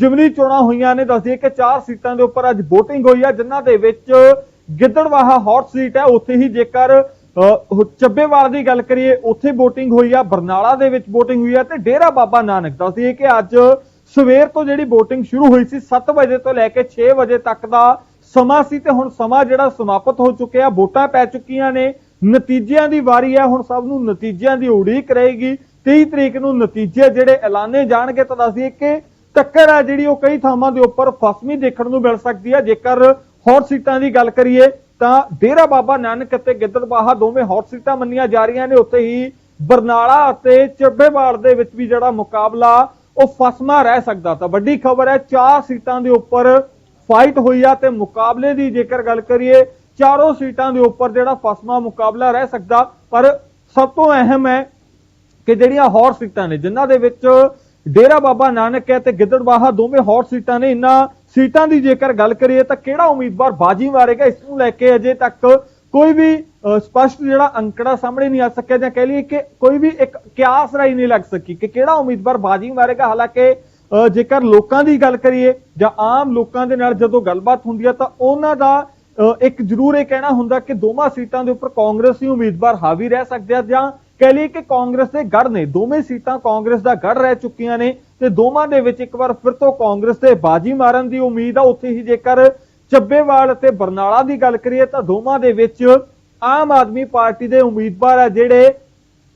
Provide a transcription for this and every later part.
ਜਿਮਨੀ ਚੋਣਾਂ ਹੋਈਆਂ ਨੇ ਦੱਸਦੀ ਕਿ ਚਾਰ ਸੀਟਾਂ ਦੇ ਉੱਪਰ ਅੱਜ VOTING ਹੋਈ ਹੈ ਜਿਨ੍ਹਾਂ ਦੇ ਵਿੱਚ ਗਿੱਦੜਵਾਹਾ ਹੌਟ ਸੀਟ ਹੈ, ਉੱਥੇ ਹੀ ਜੇਕਰ ਚੱਬੇਵਾਲ ਦੀ ਗੱਲ ਕਰੀਏ, ਉੱਥੇ VOTING ਹੋਈ ਆ, ਬਰਨਾਲਾ ਦੇ ਵਿੱਚ VOTING ਹੋਈ ਆ ਤੇ ਡੇਰਾ ਬਾਬਾ ਨਾਨਕ। ਦੱਸਦੀ ਕਿ ਅੱਜ ਸਵੇਰ ਤੋਂ ਜਿਹੜੀ VOTING ਸ਼ੁਰੂ ਹੋਈ ਸੀ 7 ਵਜੇ ਤੋਂ ਲੈ ਕੇ 6 ਵਜੇ ਤੱਕ ਦਾ ਸਮਾਂ ਸੀ ਤੇ ਹੁਣ ਸਮਾਂ ਜਿਹੜਾ ਸਮਾਪਤ ਹੋ ਚੁੱਕਿਆ, ਵੋਟਾਂ ਪੈ ਚੁੱਕੀਆਂ ਨੇ, ਨਤੀਜਿਆਂ ਦੀ ਵਾਰੀ ਹੈ, ਹੁਣ ਸਭ ਨੂੰ ਨਤੀਜਿਆਂ ਦੀ ਉਡੀਕ ਰਹੇਗੀ 23 ਤਰੀਕ ਨੂੰ ਨਤੀਜੇ ਜਿਹੜੇ ਐਲਾਨੇ ਜਾਣਗੇ ਤਾਂ ਦੱਸਦੀਏ ਕਿ ਟੱਕਰ ਹੈ ਜਿਹੜੀ ਉਹ ਕਈ ਥਾਵਾਂ ਦੇ ਉੱਪਰ ਫਸਮੀ ਦੇਖਣ ਨੂੰ ਮਿਲ ਸਕਦੀ ਹੈ ਜੇਕਰ ਹੌਟ ਸੀਟਾਂ ਦੀ ਗੱਲ ਕਰੀਏ, ਤਾਂ ਡੇਰਾ ਬਾਬਾ ਨਾਨਕ ਅਤੇ ਗਿੱਦੜਬਾਹਾ ਦੋਵੇਂ ਹੌਟ ਸੀਟਾਂ ਮੰਨੀਆਂ ਜਾ ਰਹੀਆਂ ਨੇ। ਉੱਥੇ ਹੀ ਬਰਨਾਲਾ ਅਤੇ ਚੱਬੇਵਾਲ ਦੇ ਵਿੱਚ ਵੀ ਜਿਹੜਾ ਮੁਕਾਬਲਾ, ਉਹ ਫਸਮਾ ਰਹਿ ਸਕਦਾ ਤਾਂ ਵੱਡੀ ਖਬਰ ਹੈ, ਚਾਰ ਸੀਟਾਂ ਦੇ ਉੱਪਰ ਫਾਈਟ ਹੋਈ ਆ ਤੇ ਮੁਕਾਬਲੇ ਦੀ ਜੇਕਰ ਗੱਲ ਕਰੀਏ, ਚਾਰੋਂ ਸੀਟਾਂ ਦੇ ਉੱਪਰ ਜਿਹੜਾ ਫਸਮਾ ਮੁਕਾਬਲਾ ਰਹਿ ਸਕਦਾ। ਪਰ ਸਭ ਤੋਂ ਅਹਿਮ ਹੈ ਕਿ ਜਿਹੜੀਆਂ ਹੌਟ ਸੀਟਾਂ ਨੇ, ਜਿਨ੍ਹਾਂ ਦੇ ਵਿੱਚ ਡੇਰਾ ਬਾਬਾ ਨਾਨਕ ਹੈ ਤੇ ਗਿੱਦੜਵਾਹਾ ਦੋਵੇਂ ਹੌਟ ਸੀਟਾਂ ਨੇ। ਇਨ੍ਹਾਂ ਸੀਟਾਂ ਦੀ ਜੇਕਰ ਗੱਲ ਕਰੀਏ ਤਾਂ ਕਿਹੜਾ ਉਮੀਦਵਾਰ ਬਾਜੀ ਮਾਰੇਗਾ ਇਸ ਨੂੰ ਲੈ ਕੇ ਅਜੇ ਤੱਕ ਕੋਈ ਵੀ ਸਪਸ਼ਟ ਜਿਹੜਾ ਅੰਕੜਾ ਸਾਹਮਣੇ ਨਹੀਂ ਆ ਸਕਿਆ ਜਾਂ ਕਹਿ ਲਈਏ ਕਿ ਕੋਈ ਵੀ ਇੱਕ ਕਿਆਸ ਰਾਈ ਨਹੀਂ ਲੱਗ ਸਕੀ ਕਿ ਕਿਹੜਾ ਉਮੀਦਵਾਰ ਬਾਜੀ ਮਾਰੇਗਾ। ਹਾਲਾਂਕਿ ਅ, ਜੇਕਰ ਲੋਕਾਂ ਦੀ ਗੱਲ ਕਰੀਏ ਜਾਂ ਆਮ ਲੋਕਾਂ ਦੇ ਨਾਲ ਜਦੋਂ ਗੱਲਬਾਤ ਹੁੰਦੀ ਹੈ ਤਾਂ ਉਹਨਾਂ ਦਾ ਅ, ਇੱਕ ਜ਼ਰੂਰ ਇਹ ਕਹਿਣਾ ਹੁੰਦਾ ਕਿ ਦੋਵਾਂ ਸੀਟਾਂ ਦੇ ਉੱਪਰ ਕਾਂਗਰਸੀ ਉਮੀਦਵਾਰ ਹਾਵੀ ਰਹਿ ਸਕਦੇ ਆ ਜਾਂ ਕਹਿ ਲਈਏ ਕਿ ਕਾਂਗਰਸ ਦੇ ਗੜ ਨੇ, ਦੋਵੇਂ ਸੀਟਾਂ ਕਾਂਗਰਸ ਦਾ ਗੜ ਰਹਿ ਚੁੱਕੀਆਂ ਨੇ ਤੇ ਦੋਵਾਂ ਦੇ ਵਿੱਚ ਇੱਕ ਵਾਰ ਫਿਰ ਤੋਂ ਕਾਂਗਰਸ ਦੇ ਬਾਜੀ ਮਾਰਨ ਦੀ ਉਮੀਦ ਆ। ਉੱਥੇ ਹੀ ਜੇਕਰ ਚੱਬੇਵਾਲ ਅਤੇ ਬਰਨਾਲਾ ਦੀ ਗੱਲ ਕਰੀਏ ਤਾਂ ਦੋਵਾਂ ਦੇ ਵਿੱਚ ਆਮ ਆਦਮੀ ਪਾਰਟੀ ਦੇ ਉਮੀਦਵਾਰ ਆ ਜਿਹੜੇ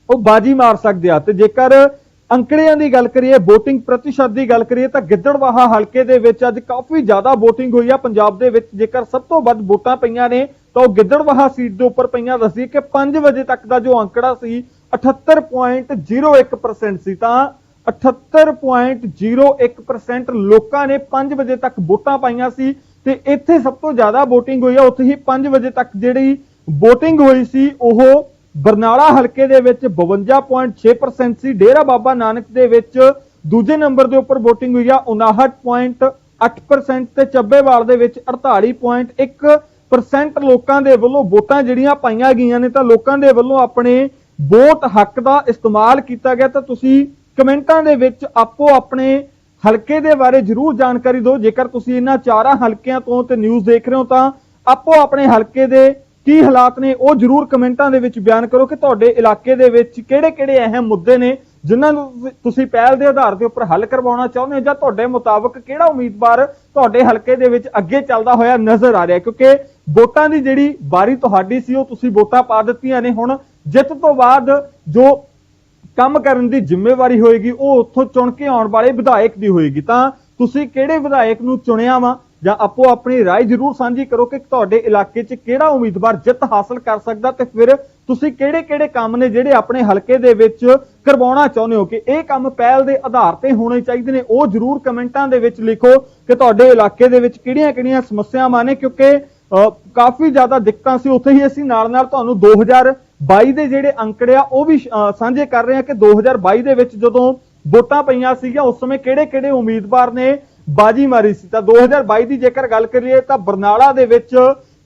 ਉਹ ਬਾਜੀ ਮਾਰ ਸਕਦੇ ਆ। ਤੇ ਜੇਕਰ ਅੰਕੜਿਆਂ ਦੀ ਗੱਲ ਕਰੀਏ VOTING ਪ੍ਰਤੀਸ਼ਤ ਦੀ ਗੱਲ ਕਰੀਏ ਤਾਂ ਗਿੱਦੜਵਾਹਾ ਹਲਕੇ ਦੇ ਵਿੱਚ ਅੱਜ ਕਾਫੀ ਜ਼ਿਆਦਾ VOTING ਹੋਈ ਆ। ਪੰਜਾਬ ਦੇ ਵਿੱਚ ਜੇਕਰ ਸਭ ਤੋਂ ਵੱਧ ਵੋਟਾਂ ਪਈਆਂ ਨੇ ਤਾਂ ਉਹ ਗਿੱਦੜਵਾਹਾ ਸੀਟ ਦੇ ਉੱਪਰ ਪਈਆਂ। ਦੱਸਦੀ ਕਿ 5 ਵਜੇ ਤੱਕ ਦਾ ਜੋ ਅੰਕੜਾ ਸੀ 78.01% ਸੀ ਤਾਂ 78.01% ਲੋਕਾਂ ਨੇ 5 ਵਜੇ ਤੱਕ ਵੋਟਾਂ ਪਾਈਆਂ ਸੀ ਤੇ ਇੱਥੇ ਸਭ ਤੋਂ ਜ਼ਿਆਦਾ VOTING ਹੋਈ ਆ, ਉੱਥੇ ਹੀ 5 ਵਜੇ ਤੱਕ ਜਿਹੜੀ VOTING ਹੋਈ ਸੀ, ਉਹ ਬਰਨਾਲਾ ਹਲਕੇ ਦੇ ਵਿੱਚ 52.6% ਸੀ, ਡੇਰਾ ਬਾਬਾ ਨਾਨਕ ਦੇ ਵਿੱਚ ਦੂਜੇ ਨੰਬਰ ਦੇ ਉੱਪਰ VOTING ਹੋਈ ਆ 59.8% ਤੇ ਚੱਬੇਵਾਲ ਦੇ ਵਿੱਚ 48.1% ਲੋਕਾਂ ਦੇ ਵੱਲੋਂ ਵੋਟਾਂ ਜਿਹੜੀਆਂ ਪਾਈਆਂ ਗਈਆਂ ਨੇ ਤਾਂ ਲੋਕਾਂ ਦੇ ਵੱਲੋਂ ਆਪਣੇ ਵੋਟ ਹੱਕ ਦਾ ਇਸਤੇਮਾਲ ਕੀਤਾ ਗਿਆ, ਤਾਂ ਤੁਸੀਂ ਕਮੈਂਟਾਂ ਦੇ ਵਿੱਚ ਆਪੋ ਆਪਣੇ ਹਲਕੇ ਦੇ ਬਾਰੇ ਜਰੂਰ ਜਾਣਕਾਰੀ ਦਿਓ। ਜੇਕਰ ਤੁਸੀਂ ਇਹਨਾਂ ਚਾਰਾਂ ਹਲਕਿਆਂ ਤੋਂ ਤੇ ਨਿਊਜ਼ ਦੇਖ ਰਹੇ ਹੋ, ਤਾਂ ਆਪੋ ਆਪਣੇ ਹਲਕੇ ਦੇ ਕੀ ਹਾਲਾਤ ਨੇ, ਉਹ ਜਰੂਰ ਕਮੈਂਟਾਂ ਦੇ ਵਿੱਚ ਬਿਆਨ ਕਰੋ ਕਿ ਤੁਹਾਡੇ ਇਲਾਕੇ ਦੇ ਵਿੱਚ ਕਿਹੜੇ-ਕਿਹੜੇ ਅਹਿਮ ਮੁੱਦੇ ਨੇ, ਜਿਨ੍ਹਾਂ ਨੂੰ ਤੁਸੀਂ- ਪਹਿਲ ਦੇ ਆਧਾਰ ਦੇ ਉੱਪਰ ਹੱਲ ਕਰਵਾਉਣਾ ਚਾਹੁੰਦੇ ਹੋ, ਜਾਂ ਤੁਹਾਡੇ ਮੁਤਾਬਕ ਕਿਹੜਾ ਉਮੀਦਵਾਰ ਤੁਹਾਡੇ ਹਲਕੇ ਦੇ ਵਿੱਚ ਅੱਗੇ ਚੱਲਦਾ ਹੋਇਆ ਨਜ਼ਰ ਆ ਰਿਹਾ ਕਿਉਂਕਿ ਵੋਟਾਂ ਦੀ ਜਿਹੜੀ ਬਾਰੀ ਤੁਹਾਡੀ ਸੀ, ਉਹ ਤੁਸੀਂ ਵੋਟਾਂ ਪਾ ਦਿੱਤੀਆਂ ਨੇ। ਹੁਣ ਜਿੱਤ ਤੋਂ ਬਾਅਦ ਜੋ ਕੰਮ ਕਰਨ ਦੀ ਜ਼ਿੰਮੇਵਾਰੀ ਹੋਏਗੀ ਉਹ ਉੱਥੋਂ ਚੁਣ ਕੇ ਆਉਣ ਵਾਲੇ ਵਿਧਾਇਕ ਦੀ ਹੋਏਗੀ ਤਾਂ ਤੁਸੀਂ ਕਿਹੜੇ ਵਿਧਾਇਕ ਨੂੰ ਚੁਣਿਆ ਵਾ ਜਾਂ ਆਪੋ ਆਪਣੀ رائے ਜ਼ਰੂਰ ਸਾਂਝੀ ਕਰੋ ਕਿ ਤੁਹਾਡੇ ਇਲਾਕੇ 'ਚ ਕਿਹੜਾ ਉਮੀਦਵਾਰ ਜਿੱਤ ਹਾਸਲ ਕਰ ਸਕਦਾ ਤੇ ਫਿਰ ਤੁਸੀਂ ਕਿਹੜੇ-ਕਿਹੜੇ ਕੰਮ ਨੇ ਜਿਹੜੇ ਆਪਣੇ ਹਲਕੇ ਦੇ ਵਿੱਚ ਕਰਵਾਉਣਾ ਚਾਹੁੰਦੇ ਹੋ ਕਿ ਇਹ ਕੰਮ ਪਹਿਲ ਦੇ ਆਧਾਰ ਤੇ ਹੋਣੇ ਚਾਹੀਦੇ ਨੇ ਉਹ ਜ਼ਰੂਰ ਕਮੈਂਟਾਂ ਦੇ ਵਿੱਚ ਲਿਖੋ ਕਿ ਤੁਹਾਡੇ ਇਲਾਕੇ ਦੇ ਵਿੱਚ ਕਿਹੜੀਆਂ-ਕਿਹੜੀਆਂ ਸਮੱਸਿਆਵਾਂ ਨੇ ਕਿਉਂਕਿ ਅ, ਕਾਫੀ ਜ਼ਿਆਦਾ ਦਿੱਕਤਾਂ ਸੀ ਉੱਥੇ ਹੀ ਅਸੀਂ ਨਾਲ-ਨਾਲ ਤੁਹਾਨੂੰ 2022 ਦੇ ਜਿਹੜੇ ਅੰਕੜੇ ਆ ਉਹ ਵੀ ਅ, ਸਾਂਝੇ ਕਰ ਰਹੇ ਹਾਂ ਕਿ 2022 ਦੇ ਵਿੱਚ ਜਦੋਂ ਵੋਟਾਂ ਪਈਆਂ ਸੀਗੀਆਂ ਉਸ ਸਮੇਂ ਕਿਹੜੇ-ਕਿਹੜੇ ਉਮੀਦਵਾਰ ਨੇ ਬਾਜੀ ਮਾਰੀ ਸੀ? ਤਾਂ 2022 ਦੀ ਜੇਕਰ ਗੱਲ ਕਰੀਏ ਤਾਂ ਬਰਨਾਲਾ ਦੇ ਵਿੱਚ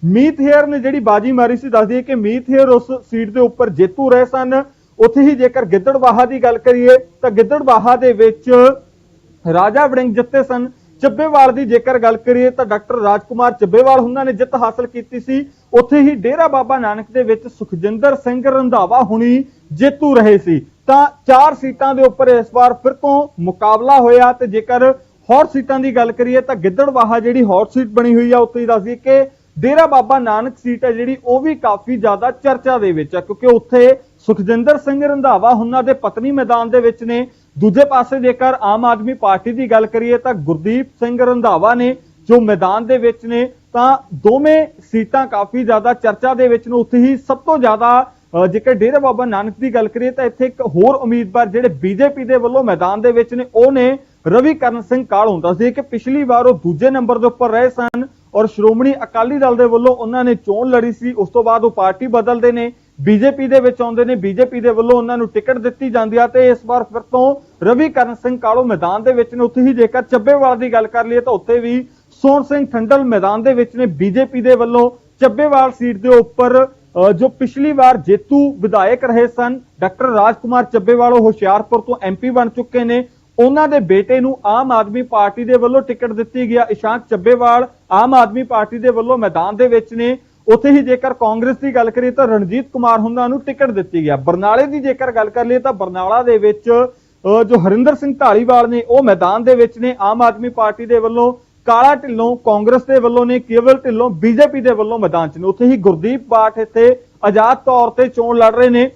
ਮੀਤ ਹੇਅਰ ਨੇ ਜਿਹੜੀ ਬਾਜੀ ਮਾਰੀ ਸੀ ਦੱਸਦੀ ਦਈਏ ਕਿ ਮੀਤ ਹੇਅਰ ਉਸ ਸੀਟ ਦੇ ਉੱਪਰ ਜੇਤੂ ਰਹੇ ਸਨ। ਉੱਥੇ ਹੀ ਜੇਕਰ ਗਿੱਦੜਵਾਹਾ ਦੀ ਗੱਲ ਕਰੀਏ ਤਾਂ ਗਿੱਦੜਵਾਹਾ ਦੇ ਵਿੱਚ ਰਾਜਾ ਵੜਿੰਗ ਜਿੱਤੇ ਸਨ। ਚੱਬੇਵਾਲ ਦੀ ਜੇਕਰ ਗੱਲ ਕਰੀਏ ਤਾਂ ਡਾਕਟਰ ਰਾਜਕੁਮਾਰ ਚੱਬੇਵਾਲ ਉਹਨਾਂ ਨੇ ਜਿੱਤ ਹਾਸਲ ਕੀਤੀ ਸੀ। ਉੱਥੇ ਹੀ ਡੇਰਾ ਬਾਬਾ ਨਾਨਕ ਦੇ ਵਿੱਚ ਸੁਖਜਿੰਦਰ ਸਿੰਘ ਰੰਧਾਵਾ ਹੁਣੀ ਜੇਤੂ ਰਹੇ ਸੀ। ਤਾਂ ਚਾਰ ਸੀਟਾਂ ਦੇ ਉੱਪਰ ਇਸ ਵਾਰ ਫਿਰ ਤੋਂ ਮੁਕਾਬਲਾ ਹੋਇਆ ਤੇ ਜੇਕਰ ਹੌਟ ਸੀਟਾਂ ਦੀ ਗੱਲ ਕਰੀਏ ਤਾਂ ਗਿੱਦੜਵਾਹਾ ਜਿਹੜੀ ਹੌਟ ਸੀਟ ਬਣੀ ਹੋਈ ਆ, ਉੱਥੇ ਹੀ ਦੱਸ ਦਈਏ ਕਿ ਡੇਰਾ ਬਾਬਾ ਨਾਨਕ ਸੀਟ ਹੈ ਜਿਹੜੀ ਉਹ ਵੀ ਕਾਫੀ ਜ਼ਿਆਦਾ ਚਰਚਾ ਦੇ ਵਿੱਚ ਹੈ ਕਿਉਂਕਿ ਉੱਥੇ ਸੁਖਜਿੰਦਰ ਸਿੰਘ ਰੰਧਾਵਾ ਉਹਨਾਂ ਦੇ ਪਤਨੀ ਮੈਦਾਨ ਦੇ ਵਿੱਚ ਨੇ। ਦੂਜੇ ਪਾਸੇ ਜੇਕਰ ਆਮ ਆਦਮੀ ਪਾਰਟੀ ਦੀ ਗੱਲ ਕਰੀਏ ਤਾਂ ਗੁਰਦੀਪ ਸਿੰਘ ਰੰਧਾਵਾ ਨੇ ਜੋ ਮੈਦਾਨ ਦੇ ਵਿੱਚ ਨੇ ਤਾਂ ਦੋਵੇਂ ਸੀਟਾਂ ਕਾਫੀ ਜ਼ਿਆਦਾ ਚਰਚਾ ਦੇ ਵਿੱਚ ਨੇ। ਉੱਥੇ ਹੀ ਸਭ ਤੋਂ ਜ਼ਿਆਦਾ ਜੇਕਰ ਡੇਰਾ ਬਾਬਾ ਨਾਨਕ ਦੀ ਗੱਲ ਕਰੀਏ ਤਾਂ ਇੱਥੇ ਇੱਕ ਹੋਰ ਉਮੀਦਵਾਰ ਜਿਹੜੇ ਬੀਜੇਪੀ ਦੇ ਵੱਲੋਂ ਮੈਦਾਨ ਦੇ ਵਿੱਚ ਨੇ, ਉਹ ਨੇ ਰਵੀ ਕਰਨ ਸਿੰਘ ਕਾਲੋਂ ਦੱਸਦੇ ਕਿ ਪਿਛਲੀ ਵਾਰ ਉਹ ਦੂਜੇ ਨੰਬਰ ਦੇ ਉੱਪਰ ਰਹੇ ਸਨ ਔਰ ਸ਼੍ਰੋਮਣੀ ਅਕਾਲੀ ਦਲ ਦੇ ਵੱਲੋਂ ਉਹਨਾਂ ਨੇ ਚੋਣ ਲੜੀ ਸੀ। ਉਸ ਤੋਂ ਬਾਅਦ ਉਹ ਪਾਰਟੀ ਬਦਲਦੇ ਨੇ, ਬੀਜੇਪੀ ਦੇ ਵਿੱਚ ਆਉਂਦੇ ਨੇ, ਬੀਜੇਪੀ ਦੇ ਵੱਲੋਂ ਉਹਨਾਂ ਨੂੰ ਟਿਕਟ ਦਿੱਤੀ ਜਾਂਦੀ ਆ ਤੇ ਇਸ ਵਾਰ ਫਿਰ ਤੋਂ ਰਵੀ ਕਰਨ ਸਿੰਘ ਕਾਲੋ ਮੈਦਾਨ ਦੇ ਵਿੱਚ ਨੇ। ਉੱਥੇ ਹੀ ਜੇਕਰ ਚੱਬੇਵਾਲ ਦੀ ਗੱਲ ਕਰ ਲਈਏ ਤਾਂ ਉੱਥੇ ਵੀ ਸੋਹਣ ਸਿੰਘ ਠੰਡਲ ਮੈਦਾਨ ਦੇ ਵਿੱਚ ਨੇ ਬੀਜੇਪੀ ਦੇ ਵੱਲੋਂ ਚੱਬੇਵਾਲ ਸੀਟ ਦੇ ਉੱਪਰ ਅ, ਜੋ ਪਿਛਲੀ ਵਾਰ ਜੇਤੂ ਵਿਧਾਇਕ ਰਹੇ ਸਨ ਡਾਕਟਰ ਰਾਜਕੁਮਾਰ ਚੱਬੇਵਾਲ ਉਹ ਹੁਸ਼ਿਆਰਪੁਰ ਤੋਂ ਐਮਪੀ ਬਣ ਚੁੱਕੇ ਨੇ। ਉਹਨਾਂ ਦੇ ਬੇਟੇ ਨੂੰ ਆਮ ਆਦਮੀ ਪਾਰਟੀ ਦੇ ਵੱਲੋਂ ਟਿਕਟ ਦਿੱਤੀ ਗਿਆ। ਇਸ਼ਾਂਕ ਚੱਬੇਵਾਲ ਆਮ ਆਦਮੀ ਪਾਰਟੀ ਦੇ ਵੱਲੋਂ ਮੈਦਾਨ ਦੇ ਵਿੱਚ ਨੇ। ਉੱਥੇ ਹੀ ਜੇਕਰ ਕਾਂਗਰਸ ਦੀ ਗੱਲ ਕਰੀਏ ਤਾਂ ਰਣਜੀਤ ਕੁਮਾਰ ਹੁੰਦਾ ਨੂੰ ਟਿਕਟ ਦਿੱਤੀ ਗਿਆ। ਬਰਨਾਲੇ ਦੀ ਜੇਕਰ ਗੱਲ ਕਰ ਲਈਏ ਤਾਂ ਬਰਨਾਲਾ ਦੇ ਵਿੱਚ ਅਹ, ਜੋ ਹਰਿੰਦਰ ਸਿੰਘ ਢਾਲੀਵਾਲ ਨੇ ਉਹ ਮੈਦਾਨ ਦੇ ਵਿੱਚ ਨੇ। ਆਮ ਆਦਮੀ ਪਾਰਟੀ ਦੇ ਵੱਲੋਂ ਕਾਲਾ ਢਿੱਲੋਂ ਕਾਂਗਰਸ ਦੇ ਵੱਲੋਂ ਨੇ, ਕੇਵਲ ਢਿੱਲੋਂ ਬੀਜੇਪੀ ਦੇ ਵੱਲੋਂ ਮੈਦਾਨ 'ਚ ਨੇ। ਉੱਥੇ ਹੀ ਗੁਰਦੀਪ ਬਾਠ ਇੱਥੇ ਆਜ਼ਾਦ ਤੌਰ ਤੇ ਚੋਣ ਲੜ ਰਹੇ ਨੇ।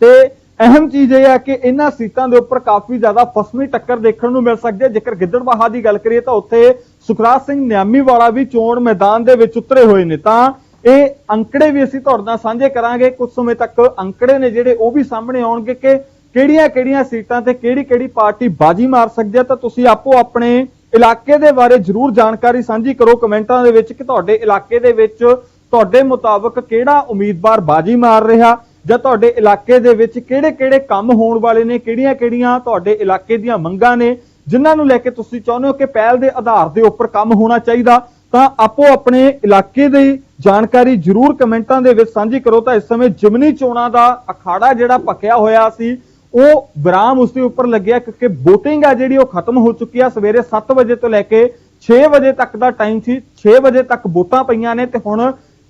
ਤੇ ਅਹਿਮ ਚੀਜ਼ ਇਹ ਹੈ ਕਿ ਇਹਨਾਂ ਸੀਟਾਂ ਦੇ ਉੱਪਰ ਕਾਫੀ ਜ਼ਿਆਦਾ ਫਸਵੀਂ ਟੱਕਰ ਦੇਖਣ ਨੂੰ ਮਿਲ ਸਕਦੀ ਹੈ। ਜੇਕਰ ਗਿੱਦੜਬਾਹਾ ਦੀ ਗੱਲ ਕਰੀਏ ਤਾਂ ਉੱਥੇ ਸੁਖਰਾਜ ਸਿੰਘ ਨਿਆਮੀ ਵਾਲਾ ਵੀ ਚੋਣ ਮੈਦਾਨ ਦੇ ਵਿੱਚ ਉਤਰੇ ਹੋਏ ਨੇ। ਤਾਂ ਇਹ ਅੰਕੜੇ ਵੀ ਅਸੀਂ ਤੁਹਾਡੇ ਨਾਲ ਸਾਂਝੇ ਕਰਾਂਗੇ। ਕੁਝ ਸਮੇਂ ਤੱਕ ਅੰਕੜੇ ਨੇ ਜਿਹੜੇ ਉਹ ਵੀ ਸਾਹਮਣੇ ਆਉਣਗੇ ਕਿ ਕਿਹੜੀਆਂ-ਕਿਹੜੀਆਂ ਸੀਟਾਂ ਤੇ ਕਿਹੜੀ-ਕਿਹੜੀ ਪਾਰਟੀ ਬਾਜੀ ਮਾਰ ਸਕਦੀ ਹੈ। ਤਾਂ ਤੁਸੀਂ ਆਪੋ ਆਪਣੇ ਇਲਾਕੇ ਦੇ ਬਾਰੇ ਜਰੂਰ ਜਾਣਕਾਰੀ ਸਾਂਝੀ ਕਰੋ ਕਮੈਂਟਾਂ ਦੇ ਵਿੱਚ ਕਿ ਤੁਹਾਡੇ ਇਲਾਕੇ ਦੇ ਵਿੱਚ ਤੁਹਾਡੇ ਮੁਤਾਬਕ ਕਿਹੜਾ ਉਮੀਦਵਾਰ ਬਾਜੀ ਮਾਰ ਰਿਹਾ ਜਾਂ ਤੁਹਾਡੇ ਇਲਾਕੇ ਦੇ ਵਿੱਚ ਕਿਹੜੇ-ਕਿਹੜੇ ਕੰਮ ਹੋਣ ਵਾਲੇ ਨੇ, ਕਿਹੜੀਆਂ-ਕਿਹੜੀਆਂ ਤੁਹਾਡੇ ਇਲਾਕੇ ਦੀਆਂ ਮੰਗਾਂ ਨੇ, ਜਿਨ੍ਹਾਂ ਨੂੰ ਲੈ ਕੇ ਤੁਸੀਂ ਚਾਹੁੰਦੇ ਹੋ ਕਿ ਪਹਿਲ ਦੇ ਆਧਾਰ ਦੇ ਉੱਪਰ ਕੰਮ ਹੋਣਾ ਚਾਹੀਦਾ, ਤਾਂ ਆਪੋ ਆਪਣੇ ਇਲਾਕੇ ਦੀ ਜਾਣਕਾਰੀ ਜਰੂਰ ਕਮੈਂਟਾਂ ਦੇ ਵਿੱਚ ਸਾਂਝੀ ਕਰੋ। ਤਾਂ ਇਸ ਸਮੇਂ ਜਿਮਨੀ ਚੋਣਾਂ ਦਾ ਅਖਾੜਾ ਜਿਹੜਾ ਪੱਕਿਆ ਹੋਇਆ ਸੀ ਉਹ ਵਿਰਾਮ ਉਸ ਦੇ ਉੱਪਰ ਲੱਗਿਆ ਕਿਉਂਕਿ VOTING ਆ ਜਿਹੜੀ ਉਹ ਖਤਮ ਹੋ ਚੁੱਕੀ ਆ। ਸਵੇਰੇ 7 ਵਜੇ ਤੋਂ ਲੈ ਕੇ 6 ਵਜੇ ਤੱਕ ਦਾ ਟਾਈਮ ਸੀ। 6 ਵਜੇ ਤੱਕ ਵੋਟਾਂ ਪਈਆਂ ਨੇ ਤੇ ਹੁਣ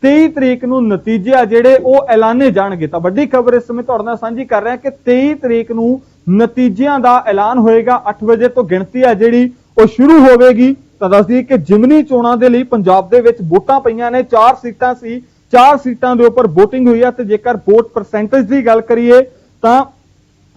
23 ਤਰੀਕ ਨੂੰ ਨਤੀਜੇ ਆ ਜਿਹੜੇ ਉਹ ਐਲਾਨੇ ਜਾਣਗੇ। ਤਾਂ ਵੱਡੀ ਖਬਰ ਇਸ ਸਮੇਂ ਤੁਹਾਡੇ ਨਾਲ ਸਾਂਝੀ ਕਰ ਰਿਹਾ ਕਿ 23 ਤਰੀਕ ਨੂੰ ਨਤੀਜਿਆਂ ਦਾ ਐਲਾਨ ਹੋਏਗਾ। 8 ਵਜੇ ਤੋਂ ਗਿਣਤੀ ਆ ਜਿਹੜੀ ਉਹ ਸ਼ੁਰੂ ਹੋਵੇਗੀ। ਤਾਂ ਦੱਸਦੀ ਕਿ ਜਿਮਨੀ ਚੋਣਾਂ ਦੇ ਲਈ ਪੰਜਾਬ ਦੇ ਵਿੱਚ ਵੋਟਾਂ ਪਈਆਂ ਨੇ। 4 ਸੀਟਾਂ ਸੀ। 4 ਸੀਟਾਂ ਦੇ ਉੱਪਰ VOTING ਹੋਈ ਆ ਤੇ ਜੇਕਰ ਵੋਟ ਪਰਸੈਂਟੇਜ ਦੀ ਗੱਲ ਕਰੀਏ ਤਾਂ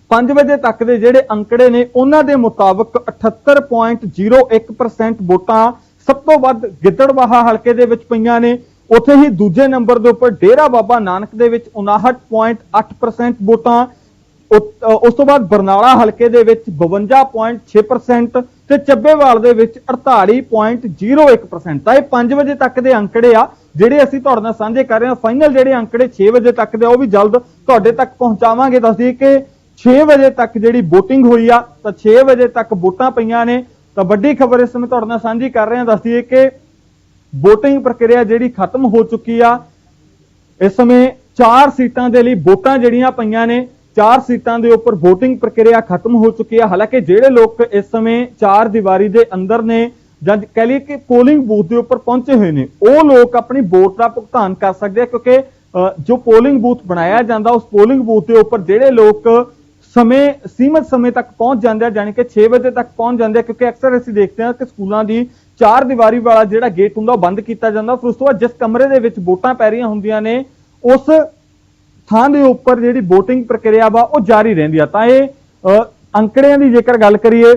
5 ਵਜੇ ਤੱਕ ਦੇ ਜਿਹੜੇ ਅੰਕੜੇ ਨੇ ਉਹਨਾਂ ਦੇ ਮੁਤਾਬਕ 78.01% ਵੋਟਾਂ ਸਭ ਤੋਂ ਵੱਧ ਗਿੱਦੜਬਾਹਾ ਹਲਕੇ ਦੇ ਵਿੱਚ ਪਈਆਂ ਨੇ। ਉੱਥੇ ਹੀ ਦੂਜੇ ਨੰਬਰ ਦੇ ਉੱਪਰ ਡੇਰਾ ਬਾਬਾ ਨਾਨਕ ਦੇ ਵਿੱਚ 59.8% ਵੋਟਾਂ ਉ- ਅ, ਉਸ ਤੋਂ ਬਾਅਦ ਬਰਨਾਲਾ ਹਲਕੇ ਦੇ ਵਿੱਚ 52.6% ਤੇ ਚੱਬੇਵਾਲ ਦੇ ਵਿੱਚ 48.01% ਤਾਂ ਇਹ 5 ਵਜੇ ਤੱਕ ਦੇ ਅੰਕੜੇ ਆ ਜਿਹੜੇ ਅਸੀਂ ਤੁਹਾਡੇ ਨਾਲ ਸਾਂਝੇ ਕਰ ਰਹੇ ਹਾਂ। ਫਾਈਨਲ ਜਿਹੜੇ ਅੰਕੜੇ 6 ਵਜੇ ਤੱਕ ਦੇ ਉਹ ਵੀ ਜਲਦ ਤੁਹਾਡੇ ਤੱਕ ਪਹੁੰਚਾਵਾਂਗੇ। ਦੱਸਦੀ ਕਿ 6 ਵਜੇ ਤੱਕ ਜਿਹੜੀ VOTING ਹੋਈ ਆ, ਤਾਂ 6 ਵਜੇ ਤੱਕ ਵੋਟਾਂ ਪਈਆਂ ਨੇ। ਤਾਂ ਵੱਡੀ ਖਬਰ ਇਸ ਸਮੇਂ ਤੁਹਾਡੇ ਨਾਲ ਸਾਂਝੀ ਕਰ ਰਹੇ ਹਾਂ, ਦੱਸ ਦਈਏ ਕਿ VOTING ਪ੍ਰਕਿਰਿਆ ਜਿਹੜੀ ਖਤਮ ਹੋ ਚੁੱਕੀ ਆ। ਇਸ ਸਮੇਂ 4 ਸੀਟਾਂ ਦੇ ਲਈ ਵੋਟਾਂ ਜਿਹੜੀਆਂ ਪਈਆਂ ਨੇ 4 ਸੀਟਾਂ ਦੇ ਉੱਪਰ VOTING ਪ੍ਰਕਿਰਿਆ ਖਤਮ ਹੋ ਚੁੱਕੀ ਆ। ਹਾਲਾਂਕਿ ਜਿਹੜੇ ਲੋਕ ਇਸ ਸਮੇਂ ਚਾਰ ਦੀਵਾਰੀ ਦੇ ਅੰਦਰ ਨੇ, ਜਾਂ ਕਹਿ ਲਈਏ ਕਿ ਪੋਲਿੰਗ ਬੂਥ ਦੇ ਉੱਪਰ ਪਹੁੰਚੇ ਹੋਏ ਨੇ, ਉਹ ਲੋਕ ਆਪਣੀ ਵੋਟ ਦਾ ਭੁਗਤਾਨ ਕਰ ਸਕਦੇ ਆ, ਕਿਉਂਕਿ ਜੋ ਪੋਲਿੰਗ ਬੂਥ ਬਣਾਇਆ ਜਾਂਦਾ, ਉਸ ਪੋਲਿੰਗ ਬੂਥ ਦੇ ਉੱਪਰ ਜਿਹੜੇ ਲੋਕ ਸਮੇਂ, ਸੀਮਤ ਸਮੇਂ ਤੱਕ ਪਹੁੰਚ ਜਾਂਦੇ ਆ ਯਾਨੀ ਕਿ 6 ਵਜੇ ਤੱਕ ਪਹੁੰਚ ਜਾਂਦੇ ਆ, ਕਿਉਂਕਿ ਅਕਸਰ ਅਸੀਂ ਦੇਖਦੇ ਹਾਂ ਕਿ ਸਕੂਲਾਂ ਦੀ ਚਾਰ ਦੀਵਾਰੀ ਵਾਲਾ ਜਿਹੜਾ ਗੇਟ ਹੁੰਦਾ ਉਹ ਬੰਦ ਕੀਤਾ ਜਾਂਦਾ। ਫਿਰ ਉਸ ਤੋਂ ਬਾਅਦ ਜਿਸ ਕਮਰੇ ਦੇ ਵਿੱਚ ਵੋਟਾਂ ਪੈ ਰਹੀਆਂ ਹੁੰਦੀਆਂ ਨੇ, ਉਸ ਥਾਂ ਦੇ ਉੱਪਰ ਜਿਹੜੀ VOTING ਪ੍ਰਕਿਰਿਆ ਵਾ, ਉਹ ਜਾਰੀ ਰਹਿੰਦੀ ਆ। ਤਾਂ ਇਹ ਅੰਕੜਿਆਂ ਦੀ ਜੇਕਰ ਗੱਲ ਕਰੀਏ,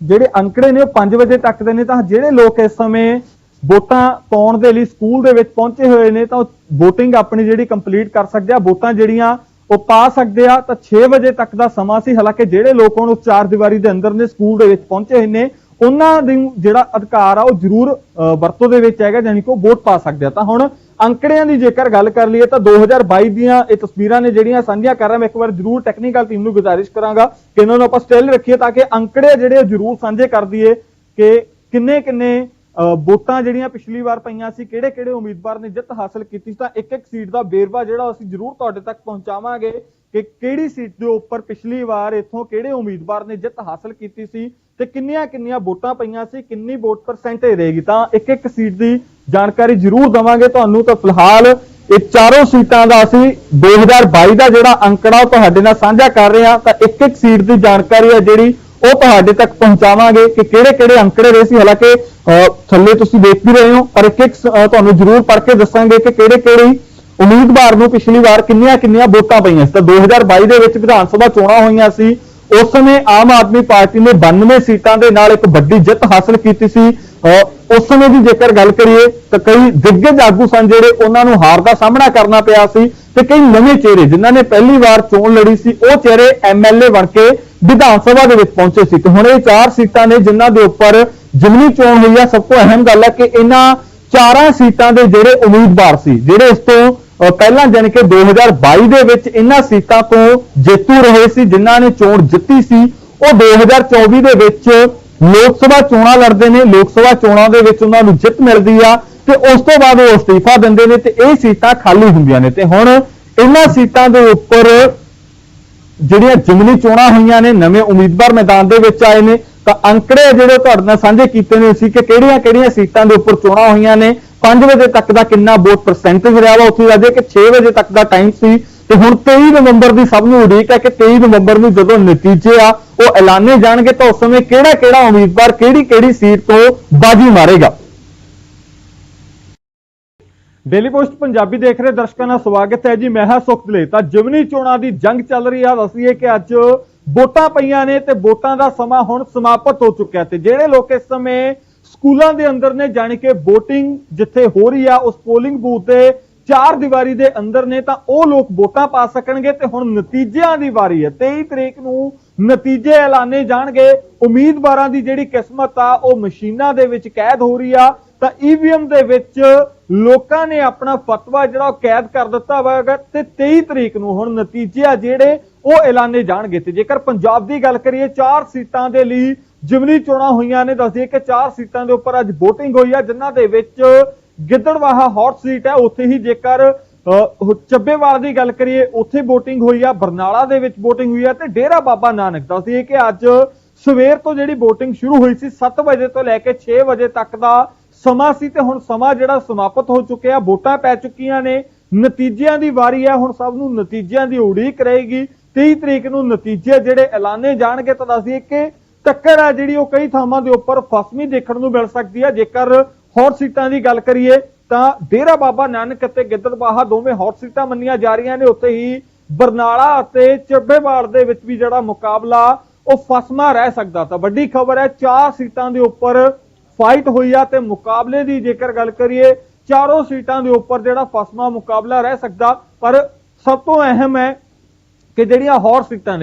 ਜਿਹੜੇ ਅੰਕੜੇ ਨੇ ਉਹ 5 ਵਜੇ ਤੱਕ ਦੇ ਨੇ, ਤਾਂ ਜਿਹੜੇ ਲੋਕ ਇਸ ਸਮੇਂ ਵੋਟਾਂ ਪਾਉਣ ਦੇ ਲਈ ਸਕੂਲ ਦੇ ਵਿੱਚ ਪਹੁੰਚੇ ਹੋਏ ਨੇ, ਤਾਂ ਉਹ VOTING ਆਪਣੀ ਜਿਹੜੀ ਕੰਪਲੀਟ ਕਰ ਸਕਦੇ ਆ। ਵੋਟਾਂ ਜਿਹੜੀਆਂ ਉਹ ਪਾ ਸਕਦੇ ਆ ਤਾਂ 6 ਵਜੇ ਤੱਕ ਦਾ ਸਮਾਂ ਸੀ। ਹਾਲਾਂਕਿ ਜਿਹੜੇ ਲੋਕ ਹੁਣ ਉਸ ਚਾਰ ਦੀਵਾਰੀ ਦੇ ਅੰਦਰ ਨੇ ਸਕੂਲ ਦੇ ਵਿੱਚ ਪਹੁੰਚੇ ਹੋਏ ਨੇ ਉਹਨਾਂ ਦੀ ਜਿਹੜਾ ਅਧਿਕਾਰ ਆ ਉਹ ਜ਼ਰੂਰ ਅ, ਵਰਤੋਂ ਦੇ ਵਿੱਚ ਹੈਗਾ ਯਾਨੀ ਕਿ ਉਹ ਵੋਟ ਪਾ ਸਕਦੇ ਆ। ਤਾਂ ਹੁਣ ਅੰਕੜਿਆਂ ਦੀ ਜੇਕਰ ਗੱਲ ਕਰ ਲਈਏ ਤਾਂ 2022 ਦੀਆਂ ਇਹ ਤਸਵੀਰਾਂ ਨੇ ਜਿਹੜੀਆਂ ਸਾਂਝੀਆਂ ਕਰ ਰਿਹਾ ਮੈਂ ਇੱਕ ਵਾਰ ਜ਼ਰੂਰ ਟੈਕਨੀਕਲ ਟੀਮ ਨੂੰ ਗੁਜ਼ਾਰਿਸ਼ ਕਰਾਂਗਾ ਕਿ ਇਹਨਾਂ ਨੂੰ ਆਪਾਂ ਸਟਿਲ ਰੱਖੀਏ ਤਾਂ ਕਿ ਅੰਕੜੇ ਜਿਹੜੇ ਉਹ ਜ਼ਰੂਰ ਸਾਂਝੇ ਕਰ ਦਈਏ ਕਿ ਕਿੰਨੇ ਕਿੰਨੇ ਵੋਟਾਂ ਜਿਹੜੀਆਂ ਪਿਛਲੀ ਵਾਰ ਪਈਆਂ ਸੀ ਕਿਹੜੇ ਕਿਹੜੇ ਉਮੀਦਵਾਰ ਨੇ ਜਿੱਤ ਹਾਸਲ ਕੀਤੀ ਸੀ, ਤਾਂ ਇੱਕ ਇੱਕ ਸੀਟ ਦਾ ਵੇਰਵਾ ਜਿਹੜਾ ਅਸੀਂ ਜ਼ਰੂਰ ਤੁਹਾਡੇ ਤੱਕ ਪਹੁੰਚਾਵਾਂਗੇ ਕਿ ਕਿਹੜੀ ਸੀਟ ਦੇ ਉੱਪਰ ਪਿਛਲੀ ਵਾਰ ਇੱਥੋਂ ਕਿਹੜੇ ਉਮੀਦਵਾਰ ਨੇ ਜਿੱਤ ਹਾਸਲ ਕੀਤੀ ਸੀ ਤੇ ਕਿੰਨੀਆਂ ਕਿੰਨੀਆਂ ਵੋਟਾਂ ਪਈਆਂ ਸੀ, ਕਿੰਨੀ ਵੋਟ ਪਰਸੈਂਟੇਜ ਰਹੇਗੀ, ਤਾਂ ਇੱਕ ਇੱਕ ਸੀਟ ਦੀ ਜਾਣਕਾਰੀ ਜ਼ਰੂਰ ਦਵਾਂਗੇ ਤੁਹਾਨੂੰ। ਤਾਂ ਫਿਲਹਾਲ ਇਹ ਚਾਰੋਂ ਸੀਟਾਂ ਦਾ ਅਸੀਂ 2022 ਦਾ ਜਿਹੜਾ ਅੰਕੜਾ ਉਹ ਤੁਹਾਡੇ ਨਾਲ ਸਾਂਝਾ ਕਰ ਰਹੇ ਹਾਂ, ਤਾਂ ਇੱਕ ਇੱਕ ਸੀਟ ਦੀ ਜਾਣਕਾਰੀ ਹੈ ਜਿਹੜੀ ਉਹ ਤੁਹਾਡੇ ਤੱਕ ਪਹੁੰਚਾਵਾਂਗੇ ਕਿ ਕਿਹੜੇ ਕਿਹੜੇ ਅੰਕੜੇ ਰਹੇ ਸੀ। ਹਾਲਾਂਕਿ ਅਹ, ਥੱਲੇ ਤੁਸੀਂ ਦੇਖ ਵੀ ਰਹੇ ਹੋ ਪਰ ਇੱਕ ਇੱਕ ਤੁਹਾਨੂੰ ਜ਼ਰੂਰ ਪੜ੍ਹ ਕੇ ਦੱਸਾਂਗੇ ਕਿ ਕਿਹੜੇ ਕਿਹੜੇ ਉਮੀਦਵਾਰ ਨੂੰ ਪਿਛਲੀ ਵਾਰ ਕਿੰਨੀਆਂ ਕਿੰਨੀਆਂ ਵੋਟਾਂ ਪਈਆਂ ਸੀ। ਤਾਂ 2022 ਦੇ ਵਿੱਚ ਵਿਧਾਨ ਸਭਾ ਚੋਣਾਂ ਹੋਈਆਂ ਸੀ। ਉਸ ਸਮੇਂ ਆਮ ਆਦਮੀ ਪਾਰਟੀ ਨੇ 92 ਸੀਟਾਂ ਦੇ ਨਾਲ ਇੱਕ ਵੱਡੀ ਜਿੱਤ ਹਾਸਲ ਕੀਤੀ ਸੀ। ਅਹ ਉਸ ਸਮੇਂ ਦੀ ਜੇਕਰ ਗੱਲ ਕਰੀਏ ਤਾਂ ਕਈ ਦਿੱਗਜ ਆਗੂ ਸਨ ਜਿਹੜੇ ਉਹਨਾਂ ਨੂੰ ਹਾਰ ਦਾ ਸਾਹਮਣਾ ਕਰਨਾ ਪਿਆ ਸੀ ਤੇ ਕਈ ਨਵੇਂ ਚਿਹਰੇ ਜਿਨ੍ਹਾਂ ਨੇ ਪਹਿਲੀ ਵਾਰ ਚੋਣ ਲੜੀ ਸੀ ਉਹ ਚਿਹਰੇ ਐਮਐਲਏ ਬਣ ਕੇ ਵਿਧਾਨ ਸਭਾ ਦੇ ਵਿੱਚ ਪਹੁੰਚੇ ਸੀ ਤੇ ਹੁਣ ਇਹ ਚਾਰ ਸੀਟਾਂ ਨੇ ਜਿਨ੍ਹਾਂ ਦੇ ਉੱਪਰ ਜਿਮਨੀ ਚੋਣ ਹੋਈ ਆ, ਸਭ ਤੋਂ ਅਹਿਮ ਗੱਲ ਹੈ ਕਿ ਇਹਨਾਂ ਚਾਰਾਂ ਸੀਟਾਂ ਦੇ ਜਿਹੜੇ ਉਮੀਦਵਾਰ ਸੀ, ਜਿਹੜੇ ਇਸ ਤੋਂ ਪਹਿਲਾਂ ਜਾਣੀ ਕਿ 2022 ਦੇ ਵਿੱਚ ਇਹਨਾਂ ਸੀਟਾਂ ਤੋਂ ਜੇਤੂ ਰਹੇ ਸੀ, ਜਿਨ੍ਹਾਂ ਨੇ ਚੋਣ ਜਿੱਤੀ ਸੀ, ਉਹ 2024 ਦੇ ਵਿੱਚ ਲੋਕ ਸਭਾ ਚੋਣਾਂ ਲੜਦੇ ਨੇ, ਲੋਕ ਸਭਾ ਚੋਣਾਂ ਦੇ ਵਿੱਚ ਉਹਨਾਂ ਨੂੰ ਜਿੱਤ ਮਿਲਦੀ ਆ ਤੇ ਉਸ ਤੋਂ ਬਾਅਦ ਉਹ ਅਸਤੀਫਾ ਦਿੰਦੇ ਨੇ ਤੇ ਇਹ ਸੀਟਾਂ ਖਾਲੀ ਹੁੰਦੀਆਂ ਨੇ ਤੇ ਹੁਣ ਇਹਨਾਂ ਸੀਟਾਂ ਦੇ ਉੱਪਰ ਜਿਹੜੀਆਂ ਜਿਮਨੀ ਚੋਣਾਂ ਹੋਈਆਂ ਨੇ, ਨਵੇਂ ਉਮੀਦਵਾਰ ਮੈਦਾਨ ਦੇ ਵਿੱਚ ਆਏ ਨੇ, ਤਾਂ ਅੰਕੜੇ ਜਿਹੜੇ ਤੁਹਾਡੇ ਨਾਲ ਸਾਂਝੇ ਕੀਤੇ ਨੇ ਸੀ ਕਿ ਕਿਹੜੀਆਂ-ਕਿਹੜੀਆਂ ਸੀਟਾਂ ਦੇ ਉੱਪਰ ਚੋਣਾਂ ਹੋਈਆਂ ਨੇ 5 ਵਜੇ ਤੱਕ ਦਾ ਕਿੰਨਾ ਵੋਟ ਪਰਸੈਂਟੇਜ ਰਿਹਾ ਵਾ? ਉੱਥੇ ਰਾਜੇ ਕਿ 6 ਵਜੇ ਤੱਕ ਦਾ ਟਾਈਮ ਸੀ ਤੇ ਹੁਣ 23 ਨਵੰਬਰ ਦੀ ਸਭ ਨੂੰ ਉਡੀਕ ਹੈ ਕਿ 23 ਨਵੰਬਰ ਨੂੰ ਜਦੋਂ ਨਤੀਜੇ ਆ, ਉਹ ਐਲਾਨੇ ਜਾਣਗੇ ਤਾਂ ਉਸ ਸਮੇਂ ਕਿਹੜਾ-ਕਿਹੜਾ ਉਮੀਦਵਾਰ ਕਿਹੜੀ-ਕਿਹੜੀ ਸੀਟ ਤੋਂ ਬਾਜੀ ਮਾਰੇਗਾ। ਡੇਲੀ ਪੋਸਟ ਪੰਜਾਬੀ ਦੇਖ ਰਹੇ ਦਰਸ਼ਕਾਂ ਦਾ ਸਵਾਗਤ ਹੈ ਜੀ। ਮੈਂ ਹਾਂ ਸੁਖਦਲੇ ਤਾਂ ਜਿਮਨੀ ਚੋਣਾਂ ਦੀ ਜੰਗ ਚੱਲ ਰਹੀ ਆ। ਦੱਸੀਏ ਕਿ ਅੱਜ ਵੋਟਾਂ ਪਈਆਂ ਨੇ ਤੇ ਵੋਟਾਂ ਦਾ ਸਮਾਂ ਹੁਣ ਸਮਾਪਤ ਹੋ ਚੁੱਕਿਆ ਤੇ ਜਿਹੜੇ ਲੋਕ ਇਸ ਸਮੇਂ ਸਕੂਲਾਂ ਦੇ ਅੰਦਰ ਨੇ, ਜਾਣੀ ਕਿ VOTING ਜਿੱਥੇ ਹੋ ਰਹੀ ਆ, ਉਸ ਪੋਲਿੰਗ ਬੂਥ ਦੇ ਚਾਰ ਦੀਵਾਰੀ ਦੇ ਅੰਦਰ ਨੇ, ਤਾਂ ਉਹ ਲੋਕ ਵੋਟਾਂ ਪਾ ਸਕਣਗੇ ਤੇ ਹੁਣ ਨਤੀਜਿਆਂ ਦੀ ਵਾਰੀ ਹੈ। 23 ਤਰੀਕ ਨੂੰ ਨਤੀਜੇ ਐਲਾਨੇ ਜਾਣਗੇ। ਉਮੀਦਵਾਰਾਂ ਦੀ ਜਿਹੜੀ ਕਿਸਮਤ ਆ, ਉਹ ਮਸ਼ੀਨਾਂ ਦੇ ਵਿੱਚ ਕੈਦ ਹੋ ਰਹੀ ਆ। ਤਾਂ ਈਵੀਐਮ ਦੇ ਵਿੱਚ ਲੋਕਾਂ ਨੇ ਆਪਣਾ ਫਤਵਾ ਜਿਹੜਾ ਉਹ ਕੈਦ ਕਰ ਦਿੱਤਾ ਹੋਇਆ ਤੇ 23 ਤਰੀਕ ਨੂੰ ਹੁਣ ਨਤੀਜੇ ਆ ਜਿਹੜੇ ਉਹ ਐਲਾਨੇ ਜਾਣਗੇ ਤੇ ਜੇਕਰ ਪੰਜਾਬ ਦੀ ਗੱਲ ਕਰੀਏ, ਚਾਰ ਸੀਟਾਂ ਦੇ ਲਈ ਜਿਮਨੀ ਚੋਣਾਂ ਹੋਈਆਂ ਨੇ ਦੱਸਦੀਏ ਕਿ ਚਾਰ ਸੀਟਾਂ ਦੇ ਉੱਪਰ ਅੱਜ VOTING ਹੋਈ ਆ, ਜਿਨ੍ਹਾਂ ਦੇ ਵਿੱਚ ਗਿੱਦੜਵਾਹਾ ਹੌਟ ਸੀਟ ਹੈ ਉੱਥੇ ਹੀ ਜੇਕਰ ਚੱਬੇਵਾਲ ਦੀ ਗੱਲ ਕਰੀਏ, ਉੱਥੇ VOTING ਹੋਈ ਆ, ਬਰਨਾਲਾ ਦੇ ਵਿੱਚ VOTING ਹੋਈ ਆ ਤੇ ਡੇਰਾ ਬਾਬਾ ਨਾਨਕ। ਦੱਸਦੀਏ ਕਿ ਅੱਜ ਸਵੇਰ ਤੋਂ ਜਿਹੜੀ VOTING ਸ਼ੁਰੂ ਹੋਈ ਸੀ 7 ਵਜੇ ਤੋਂ ਲੈ ਕੇ 6 ਵਜੇ ਤੱਕ ਦਾ ਸਮਾਂ ਸੀ ਤੇ ਹੁਣ ਸਮਾਂ ਜਿਹੜਾ ਸਮਾਪਤ ਹੋ ਚੁੱਕਿਆ ਵੋਟਾਂ ਪੈ ਚੁੱਕੀਆਂ ਨੇ, ਨਤੀਜਿਆਂ ਦੀ ਵਾਰੀ ਹੈ, ਹੁਣ ਸਭ ਨੂੰ ਨਤੀਜਿਆਂ ਦੀ ਉਡੀਕ ਰਹੇਗੀ। 23 ਤਰੀਕ ਨੂੰ ਨਤੀਜੇ ਜਿਹੜੇ ਐਲਾਨੇ ਜਾਣਗੇ ਤਾਂ ਦੱਸਦੀ ਕਿ ਟੱਕਰ ਹੈ ਜਿਹੜੀ ਉਹ ਕਈ ਥਾਵਾਂ ਦੇ ਉੱਪਰ ਫਸਮੀ ਦੇਖਣ ਨੂੰ ਮਿਲ ਸਕਦੀ ਹੈ। ਜੇਕਰ ਹੌਟ ਸੀਟਾਂ ਦੀ ਗੱਲ ਕਰੀਏ ਤਾਂ ਡੇਰਾ ਬਾਬਾ ਨਾਨਕ ਅਤੇ ਗਿੱਦੜਬਾਹਾ ਦੋਵੇਂ ਹੌਟ ਸੀਟਾਂ ਮੰਨੀਆਂ ਜਾ ਰਹੀਆਂ ਨੇ। ਉੱਥੇ ਹੀ ਬਰਨਾਲਾ ਅਤੇ ਚੱਬੇਵਾੜ ਦੇ ਵਿੱਚ ਵੀ ਜਿਹੜਾ ਮੁਕਾਬਲਾ ਉਹ ਫਸਮਾ ਰਹਿ ਸਕਦਾ। ਤਾਂ ਵੱਡੀ ਖਬਰ ਹੈ, ਚਾਰ ਸੀਟਾਂ ਦੇ ਉੱਪਰ ਫਾਈਟ ਹੋਈ ਆ ਤੇ ਮੁਕਾਬਲੇ ਦੀ ਜੇਕਰ ਗੱਲ ਕਰੀਏ, ਚਾਰੋਂ ਸੀਟਾਂ ਦੇ ਉੱਪਰ ਜਿਹੜਾ ਫਸਮਾ ਮੁਕਾਬਲਾ ਰਹਿ ਸਕਦਾ, ਪਰ ਸਭ ਤੋਂ ਅਹਿਮ ਹੈ ਕਿ ਜਿਹੜੀਆਂ ਹੋਰ ਸੀਟਾਂ ਨੇ